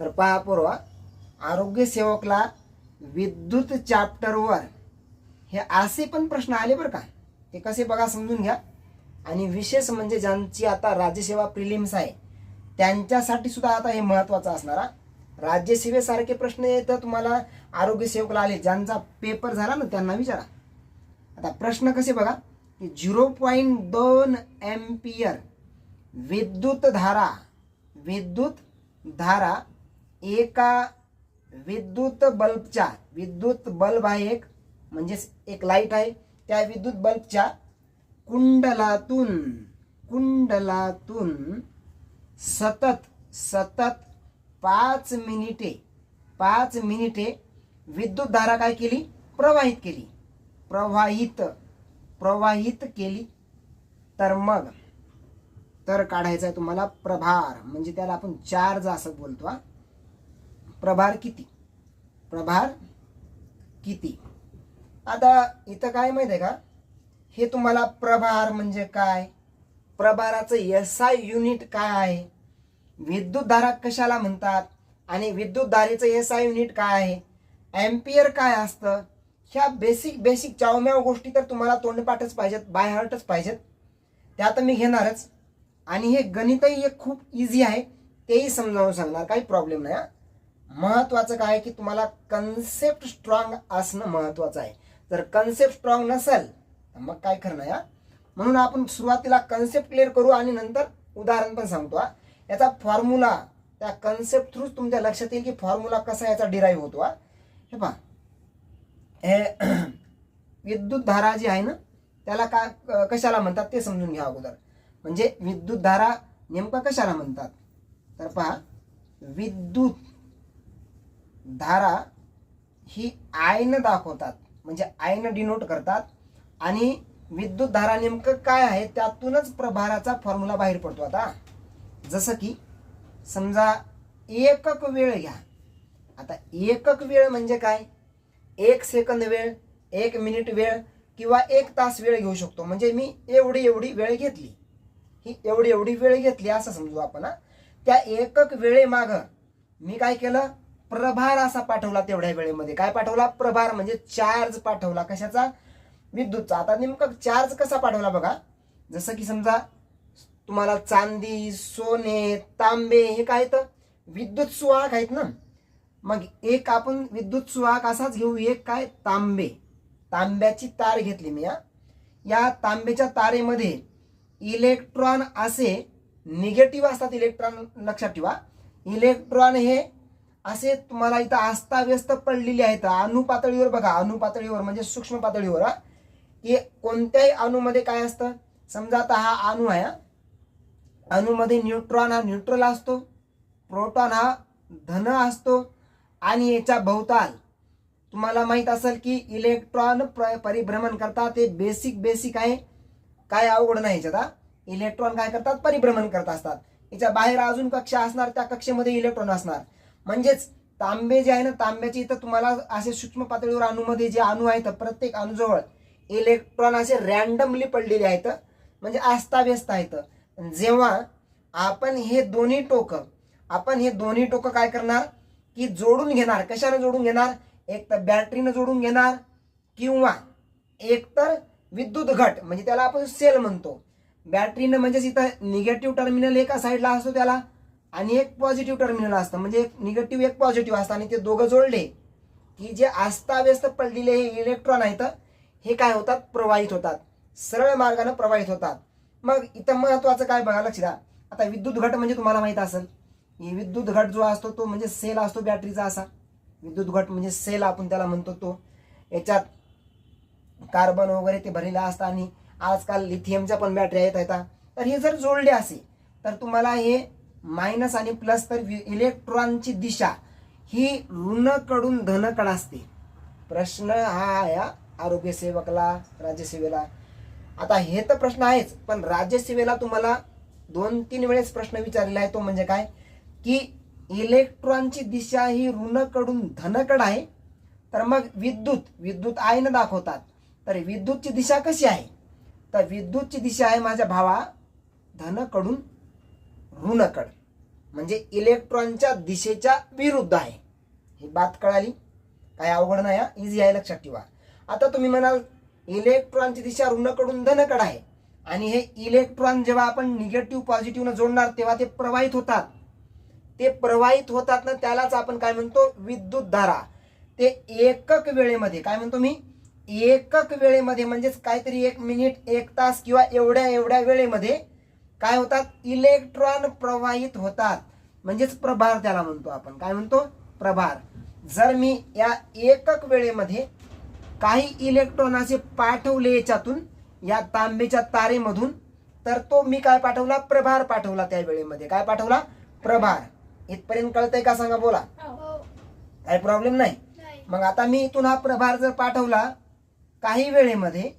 तर पहा पूर्वा आरोग्य सेवकला विद्युत चॅप्टरवर हे असे पण प्रश्न आले बरं का? ते कसे बघा समजून घ्या. आणि विशेष म्हणजे ज्यांची आता राज्यसेवा प्रिलिम्स आहे त्यांच्यासाठी सुद्धा आता हे महत्वाचं असणार राज्यसेवेसारखे प्रश्न येतं तुम्हाला आरोग्य सेवकला आले ज्यांचा पेपर झाला ना त्यांना विचारा. आता प्रश्न कसे बघा की झिरो पॉईंट दोन एम्पियर विद्युत धारा विद्युत धारा एका विद्युत बल्बच्या विद्युत बल्ब आहे एक म्हणजेच एक लाइट आहे. त्या विद्युत बल्बच्या कुंडलातून कुंडलातून सतत सतत पाच मिनिटे पाच मिनिटे विद्युत धारा काय केली? प्रवाहित केली. प्रवाहित प्रवाहित केली. तर मग तर काढायचा आहे तुम्हाला प्रभार. म्हणजे त्याला आपण चार्ज असं बोलतो हा. प्रभार किती? प्रभार किती? आता इथं काय माहिती आहे का? हे तुम्हाला प्रभार म्हणजे काय? प्रभाराचं एस आय युनिट काय आहे? विद्युत धारा कशाला म्हणतात? आणि विद्युत धारेचं एस आय युनिट काय आहे? एम्पियर काय असतं? ह्या बेसिक बेसिक चावम्याव गोष्टी तर तुम्हाला तोंडपाठच पाहिजेत बाय हार्टच पाहिजेत. त्या तर मी घेणारच. आणि हे गणितही हे खूप इझी आहे. तेही समजावून सांगणार काही प्रॉब्लेम नाही हा. महत्वाचं काय आहे की तुम्हाला कन्सेप्ट स्ट्रॉंग असणं महत्वाचं आहे. जर कन्सेप्ट स्ट्रॉंग नसेल तर मग काय खरं नाही म्हणून आपण सुरुवातीला कन्सेप्ट क्लिअर करू आणि नंतर उदाहरण पण सांगतो हा. याचा फॉर्म्युला त्या कन्सेप्ट थ्रू तुमच्या लक्षात येईल की फॉर्म्युला कसा याचा डिराईव्ह होतो हा. हे पहा. हे विद्युत धारा जी आहे ना त्याला का कशाला म्हणतात ते समजून घ्या अगोदर. म्हणजे विद्युत धारा नेमका कशाला म्हणतात? तर पहा. विद्युत धारा ही आयन दाखवतात. म्हणजे आयन डिनोट करतात. आणि विद्युत धारा नेमकं काय आहे? त्यातूनच प्रभाराचा फॉर्म्युला बाहेर पडतो आता. जसं की समजा एकक वेळ घ्या. आता एकक वेळ म्हणजे काय? एक सेकंद वेळ एक मिनिट वेळ किंवा एक तास वेळ घेऊ शकतो. म्हणजे मी एवढी एवढी वेळ घेतली. ही एवढी एवढी वेळ घेतली असं समजू आपण त्या एकक वेळेमागं मी काय केलं? प्रभार असा पाठवला तेवढ्या वेळेमध्ये. काय पाठवला? प्रभार म्हणजे चार्ज पाठवला. कशाचा? विद्युतचा. आता नेमकं चार्ज कसा पाठवला बघा. जसं की समजा तुम्हाला चांदी सोने तांबे हे काय तर विद्युत सुवाहक आहेत ना? मग एक आपण विद्युत सुवाहक असाच घेऊ. एक काय? तांबे. तांब्याची तार घेतली मी हा. या तांब्याच्या तारेमध्ये इलेक्ट्रॉन असे निगेटिव्ह असतात. इलेक्ट्रॉन लक्षात ठेवा. इलेक्ट्रॉन हे असे तुम्हाला इथं आस्ताव्यस्त पडलेले आहेत. अणु पातळीवर बघा. अणु पातळीवर म्हणजे सूक्ष्म पातळीवर हा. की कोणत्याही अणूमध्ये काय असतं? समजा आता हा अणू आहे हा. अणूमध्ये न्यूट्रॉन हा न्यूट्रल असतो. प्रोटॉन हा धन असतो. आणि याच्या भोवताल तुम्हाला माहीत असेल की इलेक्ट्रॉन प्र- परिभ्रमण करतात. ते बेसिक बेसिक आहे. काय अवघड नाही याच्यात इलेक्ट्रॉन काय करतात? परिभ्रमण करत असतात. याच्या बाहेर अजून कक्षा असणार त्या कक्षेमध्ये इलेक्ट्रॉन असणार. म्हणजेच तांबे जे आहे ना तांब्याचे इथं तुम्हाला असे सूक्ष्म पातळीवर अणूमध्ये जे अणू आहेत प्रत्येक अणूजवळ इलेक्ट्रॉन असे रॅन्डमली पडलेले आहेत म्हणजे अस्ताव्यस्त आहेत. जेव्हा आपण हे दोन्ही टोकं आपण हे दोन्ही टोकं काय करणार? की जोडून घेणार. कशाने जोडून घेणार? एक तर बॅटरीनं जोडून घेणार किंवा एक तर विद्युत घट म्हणजे त्याला आपण सेल म्हणतो. बॅटरीनं म्हणजेच इथं निगेटिव्ह टर्मिनल एका साईडला असतो त्याला. आणि एक पॉझिटिव्ह टर्मिनल असतं. म्हणजे एक निगेटिव्ह एक पॉझिटिव्ह असतं. आणि ते दोघं जोडले की जे आस्ताव्यस्त पडलेले हे इलेक्ट्रॉन आहेत हे काय होतात? प्रवाहित होतात. सरळ मार्गाने प्रवाहित होतात. मग इथं महत्वाचं काय बघा लक्ष द्या आता विद्युत घट म्हणजे तुम्हाला माहीत असेल. हे विद्युत घट जो असतो तो म्हणजे सेल असतो बॅटरीचा असा. विद्युत घट म्हणजे सेल आपण त्याला म्हणतो तो. याच्यात कार्बन वगैरे ते भरलेलं असतं आणि आजकाल लिथियमच्या पण बॅटरी आहेत तर हे जर जोडले असे तर तुम्हाला हे मायनस आणि प्लस तर वि- इलेक्ट्रॉनची दिशा. ही ऋणकडून धनकडे असते. प्रश्न हा आहे आरोग्य सेवकला राज्यसेवेला आता हे तर प्रश्न आहेच पण राज्यसेवेला तुम्हाला दोन तीन वेळेस प्रश्न विचारलेला आहे तो म्हणजे काय? की इलेक्ट्रॉनची दिशा ही ऋणकडून धनकड आहे तर मग विद्युत विद्युत आयन दाखवतात. तर विद्युतची दिशा कशी आहे? तर विद्युतची दिशा आहे माझ्या भावा धनकडून ऋणकड म्हणजे इलेक्ट्रॉनच्या दिशेच्या विरुद्ध आहे. ही बात कळाली? काय अवघड नाही हा? इझी आहे लक्षात ठेवा. आता तुम्ही म्हणाल इलेक्ट्रॉनची दिशा ऋणकडून धनकड आहे. आणि हे इलेक्ट्रॉन जेव्हा आपण निगेटिव्ह पॉझिटिव्हनं जोडणार तेव्हा ते प्रवाहित होतात. ते प्रवाहित होतात ना त्यालाच आपण काय म्हणतो? विद्युत धारा. ते एकक वेळेमध्ये काय म्हणतो मी? एकक वेळेमध्ये म्हणजेच काहीतरी एक मिनिट एक तास किंवा एवढ्या एवढ्या वेळेमध्ये काय होतात? इलेक्ट्रॉन प्रवाहित होतात. म्हणजेच प्रभार त्याला म्हणतो आपण. काय म्हणतो? प्रभार. जर मी या एकक वेळेमध्ये काही इलेक्ट्रॉन असे पाठवले याच्यातून या तांबेच्या तारेमधून तर तो मी काय पाठवला? प्रभार पाठवला त्या वेळेमध्ये. काय पाठवला? प्रभार. इथपर्यंत कळतंय का? सांगा बोला. हो. काही प्रॉब्लेम नाही? नाही. मग आता मी इथून हा प्रभार जर पाठवला काही वेळेमध्ये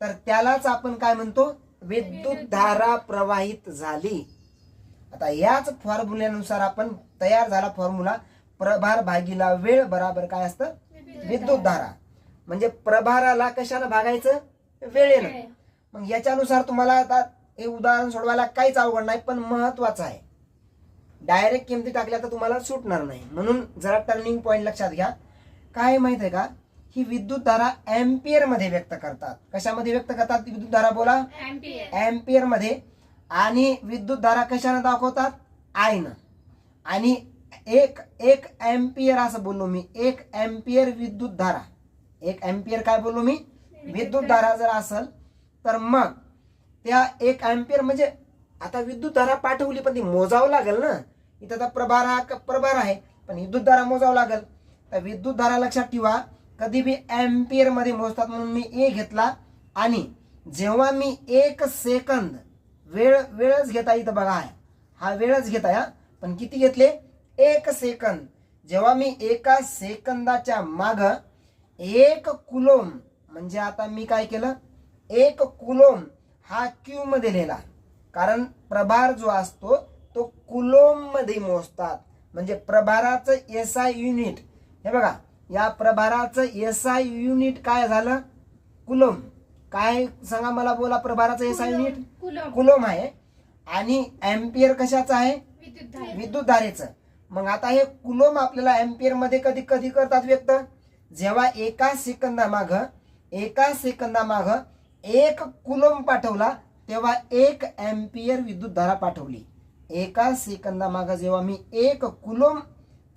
तर त्यालाच आपण काय म्हणतो? विद्युत धारा प्रवाहित झाली. आता याच फॉर्म्युल्यानुसार आपण तयार झाला फॉर्म्युला प्रभार भागीला वेळ बराबर काय असतं? विद्युत धारा म्हणजे प्रभाराला कशानं भागायचं? वेळेनं मग याच्यानुसार तुम्हाला आता हे उदाहरण सोडवायला काहीच अवघड नाही पण महत्वाचं आहे. डायरेक्ट किमती टाकल्या तर तुम्हाला सुटणार नाही. म्हणून जरा टर्निंग पॉईंट लक्षात घ्या. काय माहीत आहे का? ही विद्युत धारा एम्पियरमध्ये व्यक्त करतात. कशामध्ये व्यक्त करतात? विद्युत धारा बोला. एम्पियरमध्ये. आणि विद्युत धारा कशाने दाखवतात? आयनं आणि एक एक एम्पियर असं बोललो मी. एक एम्पियर विद्युत धारा. एक एम्पियर काय बोललो मी? विद्युत धारा जर असेल तर मग त्या एक एम्पियर म्हणजे आता विद्युत धारा पाठवली पण ती मोजावं लागेल ना? इथं आता प्रभार हा प्रभार आहे पण विद्युत धारा मोजावं लागेल. तर विद्युत धारा लक्षात ठेवा. कधी बी एम्पियरमध्ये मोजतात म्हणून मी ए घेतला आणि जेव्हा मी एक सेकंद वेळ वेळच घेता इथं बघा आहे. हा वेळच घेता या पण किती घेतले? एक सेकंद जेव्हा मी एका सेकंदाच्या माग एक कुलोम म्हणजे आता मी काय केलं? एक कुलोम हा क्यू मध्ये लिहिला. कारण प्रभार जो असतो तो कुलोममध्ये मोजतात. म्हणजे प्रभाराचं एस आय युनिट हे बघा या प्रभाराचं एस आय युनिट काय झालं? कुलोम. काय सांगा मला बोला प्रभाराचं एस आय युनिट कुलम. आहे. आणि एम्पियर कशाचं आहे? विद्युत धारा विद्युत धारेचं मग आता हे कुलोम आपल्याला एम्पियरमध्ये कधी कधी करतात व्यक्त? जेव्हा एका सेकंदामाग एका सेकंदामाग एक कुलोम पाठवला तेव्हा एक एम्पियर विद्युत धारा पाठवली. एका सेकंदामाग जेव्हा मी एक कुलोम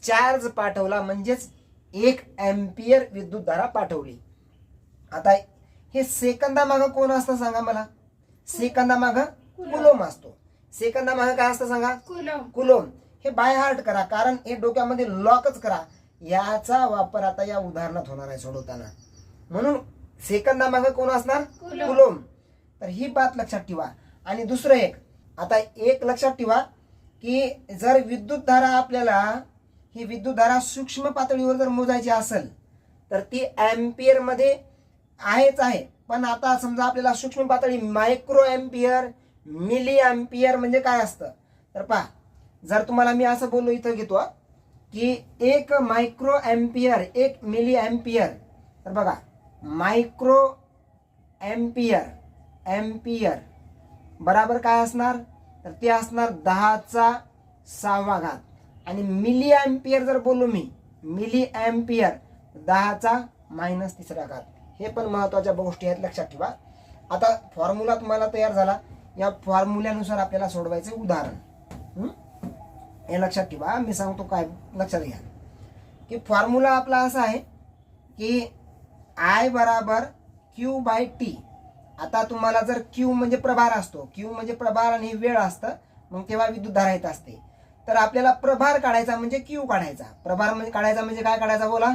चार्ज पाठवला म्हणजेच एक एम्पियर विद्युत धारा पाठवली. आता हे सेकंदामाग कोण असतं सांगा मला? सेकंदामाग कुलोम असतो. सेकंदामाग काय असतं सांगा? कुलम. कुलोम. हे बाय हार्ट करा कारण हे डोक्यामध्ये लॉकच करा. याचा वापर आता या उदाहरणात होणार आहे सोडवताना. म्हणून सेकंदामागे कोण असणार? कुलोम. कुलोम. तर ही बात लक्षात ठेवा. आणि दुसरं एक आता एक लक्षात ठेवा की जर विद्युत धारा आपल्याला ही विद्युत धारा सूक्ष्म पातळीवर जर मोजायची असेल तर ती एम्पियरमध्ये आहेच आहे. पण आता समजा आपल्याला सूक्ष्म पातळी मायक्रो एम्पियर मिली एम्पियर म्हणजे काय असतं? तर पहा जर तुम्हाला मी असं बोललो इथं घेतो की एक मायक्रो एम्पियर एक मिली एम्पियर तर बघा मायक्रो एम्पियर एम्पियर बराबर काय असणार? तर ते असणार दहाचा सहावा घात. आणि मिली अँपियर जर बोललो मी मिली अँपियर दहाचा मायनस तिसरा घात. हे पण महत्त्वाच्या गोष्टी आहेत लक्षात ठेवा. आता फॉर्म्युला तुम्हाला तयार झाला. या फॉर्म्युल्यानुसार आपल्याला सोडवायचं उदाहरण. हे? लक्षात ठेवा. मी सांगतो काय लक्षात घ्या. की फॉर्म्युला आपला असा आहे की आय बराबर क्यू बाय टी आता तुम्हाला जर क्यू म्हणजे प्रभार असतो. क्यू म्हणजे प्रभार आणि वेळ असतं. मग तेव्हा विद्युत धारा येत असते. तर आपल्याला प्रभार काढायचा म्हणजे क्यू काढायचा. प्रभार म्हणजे काढायचा म्हणजे काय काढायचा बोला?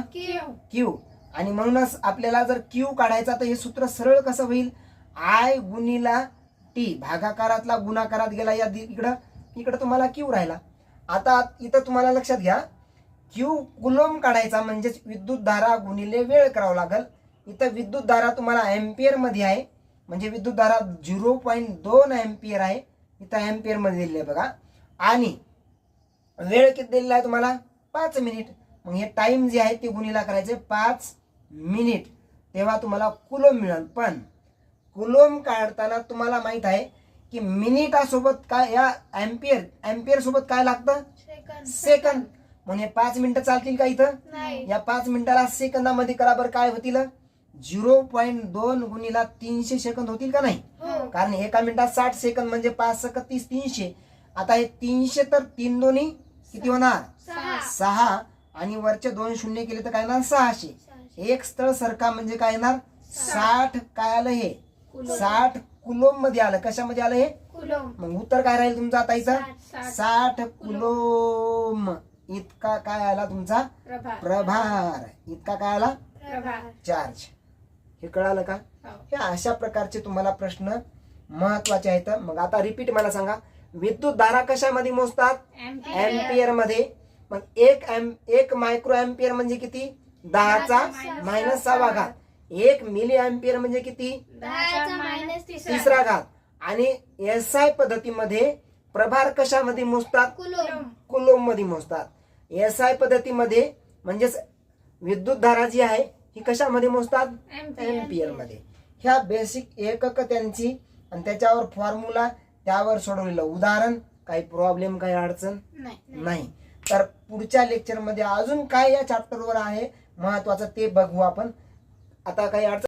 क्यू. आणि म्हणूनच आपल्याला जर क्यू काढायचा तर हे सूत्र सरळ कसं होईल? I गुणीला T. भागाकारातला गुणाकारात गेला या इकडं. इकडं तुम्हाला क्यू राहिला. आता इथं तुम्हाला लक्षात घ्या. क्यू कुलोम काढायचा म्हणजेच विद्युत धारा गुणिले वेळ करावं लागल. इथं विद्युत धारा तुम्हाला एम्पियरमध्ये आहे. म्हणजे विद्युत धारा झिरो पॉईंट दोन एम्पियर आहे. इथं एम्पियरमध्ये दिलेली आहे बघा. आणि वेळ किती दिलेला आहे तुम्हाला? पाच मिनिट. मग हे टाइम जे आहे ते गुणीला करायचे पाच मिनिट. तेव्हा तुम्हाला कुलोम मिळेल. पण कुलोम काढताना तुम्हाला माहीत आहे की मिनिटासोबत काय या अँपियर अँपियर सोबत काय लागतं? सेकंद म्हणजे पाच मिनिटं चालतील का इथं? या पाच मिनिटाला सेकंदामध्ये करा बरं काय होतील? झिरो पॉईंट दोन गुणीला तीनशे सेकंद होतील का नाही? हो. कारण एका मिनिटात साठ सेकंद म्हणजे पाच सक तीस तीनशे. आता हे तीनशे तर तीन दोन्ही किती होणार? सहा. आणि वरचे दोन शून्य केले तर काय येणार? सहाशे. एक स्थळ सरका म्हणजे काय येणार? साठ. काय आलं हे? साठ कुलोममध्ये आलं. कशामध्ये आलं हे? मग उत्तर काय राहील तुमचं आता साठ. कुलोम. इतका काय आला तुमचा? प्रभार. प्रभार. इतका काय आला? चार्ज. हे कळालं का? हो. हे अशा प्रकारचे तुम्हाला प्रश्न महत्त्वाचे आहेत. मग आता रिपीट मला सांगा. विद्युत धारा कशामध्ये मोजतात? अँपियरमध्ये. मग एक एम- एक मायक्रो अँपियर म्हणजे किती? दहाचा मायनस सहावा घात. एक मिली अँपियर म्हणजे किती? तिसरा. घात. आणि एस आय पद्धतीमध्ये प्रभार कशामध्ये मोजतात? कुलोम. कुलोममध्ये मोजतात. एस आय पद्धतीमध्ये म्हणजेच विद्युत धारा जी आहे ही कशामध्ये मोजतात? एम्पियरमध्ये. ह्या बेसिक एकक त्यांची आणि त्याच्यावर फॉर्म्युला त्यावर सोडवलेलं उदाहरण काही प्रॉब्लेम काही अडचण? नाही. नाही. तर पुढच्या लेक्चरमध्ये अजून काय या चॅप्टरवर आहे? महत्वाचं ते बघू आपण. आता काही अडचण